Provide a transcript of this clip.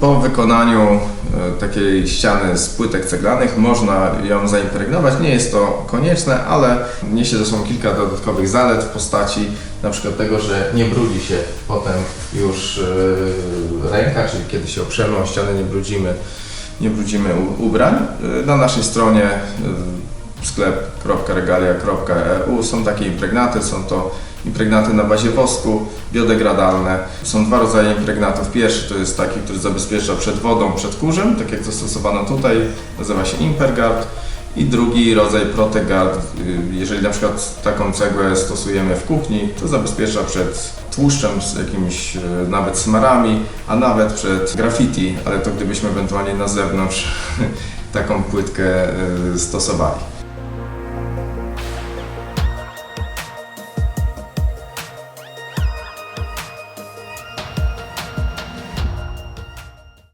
Po wykonaniu e, takiej ściany z płytek ceglanych można ją zaimpregnować. Nie jest to konieczne, ale niesie ze sobą kilka dodatkowych zalet w postaci na przykład tego, że nie brudzi się potem już e, ręka, czyli kiedy się oprzemy o ścianę nie brudzimy, nie brudzimy ubrań. E, Na naszej stronie sklep.regalia.eu są takie impregnaty, są to impregnaty na bazie wosku, biodegradalne. Są dwa rodzaje impregnatów. Pierwszy to jest taki, który zabezpiecza przed wodą, przed kurzem, tak jak zastosowano tutaj, nazywa się Impergard. I drugi rodzaj Protegard, y, jeżeli na przykład taką cegłę stosujemy w kuchni, to zabezpiecza przed tłuszczem, z jakimiś y, nawet smarami, a nawet przed graffiti, ale to gdybyśmy ewentualnie na zewnątrz taką płytkę y, stosowali.